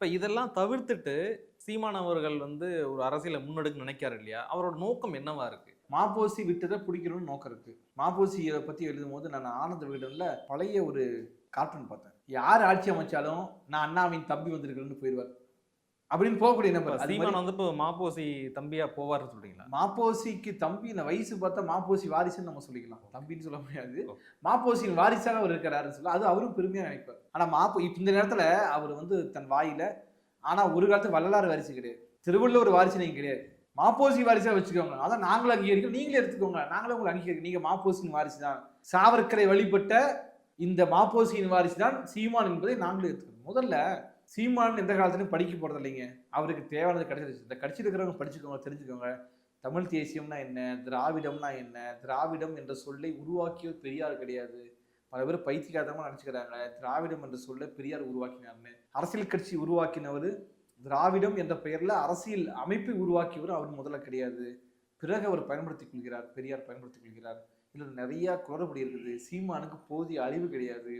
இப்போ இதெல்லாம் தவிர்த்துட்டு சீமான் அவர்கள் வந்து ஒரு அரசியலை முன்னெடுக்க நினைக்காரு இல்லையா? அவரோட நோக்கம் என்னவா இருக்கு? மாப்போசி விட்டதை பிடிக்கணும்னு நோக்கம் இருக்கு. மாப்போசியை பத்தி எழுதும் போது நான் ஆனந்த விகடன்ல பழைய ஒரு கார்ட்டூன் பார்த்தேன். யார் ஆட்சி அமைச்சாலும் நான் அண்ணாவின் தம்பி வந்திருக்கிறேன்னு போயிடுவார் அப்படின்னு போகக்கூடிய நபர். அது மாதிரி சீமான் வந்து இப்போ மாப்போசி தம்பியா போவார்னு சொல்றீங்களா? மாப்போசிக்கு தம்பி இந்த வயசு பார்த்தா மாப்போசி வாரிசுன்னு நம்ம சொல்லிக்கலாம். தம்பின்னு சொல்ல முடியாது. மாப்போசியின் வாரிசாக அவர் இருக்கிறாருன்னு சொல்ல அது அவரும் பெருமையா நினைப்பார். ஆனா மாப்போ இந்த நேரத்துல அவர் வந்து தன் வாயில ஆனா ஒரு காலத்து வள்ளலார் வாரிசு கிடையாது. திருவள்ளுவர் வாரிசு நீங்க கிடையாது. மாப்போசி வாரிசா வச்சுக்கோங்க. அதான் நாங்களும் அங்கீகரிக்கிறோம். நீங்களே எடுத்துக்கோங்க. நாங்களும் உங்களை அங்கீகரிக்கிறோம். நீங்க மாப்போசியின் வாரிசு தான் சாவர்க்கரை வழிபட்ட இந்த மாப்போசியின் வாரிசு தான் சீமான் என்பதை நாங்களும் எடுத்துக்கணும் முதல்ல சீமான் எந்த காலத்துலையும் படிக்க போகிறது இல்லைங்க அவருக்கு தேவையானது கிடைச்சிருச்சு. இந்த கடிச்சிருக்கிறவங்க படிச்சுக்கோங்க தெரிஞ்சுக்கோங்க. தமிழ் தேசியம்னா என்ன? திராவிடம்னா என்ன? திராவிடம் என்ற சொல்லை உருவாக்கிய பெரியார் கிடையாது. பல பேர் பைத்தியகாரமாக நினச்சிக்கிறாங்க. திராவிடம் என்ற சொல்லை பெரியார் உருவாக்கினார்னு. அரசியல் கட்சி உருவாக்கினவர் திராவிடம் என்ற பெயரில் அரசியல் அமைப்பை உருவாக்கியவர் அவர் முதல்ல கிடையாது. பிறகு அவர் பயன்படுத்திக் கொள்கிறார். பெரியார் பயன்படுத்திக் கொள்கிறார். இதில் நிறையா குளறுபடி இருக்குது. சீமானுக்கு போதிய அறிவு கிடையாது.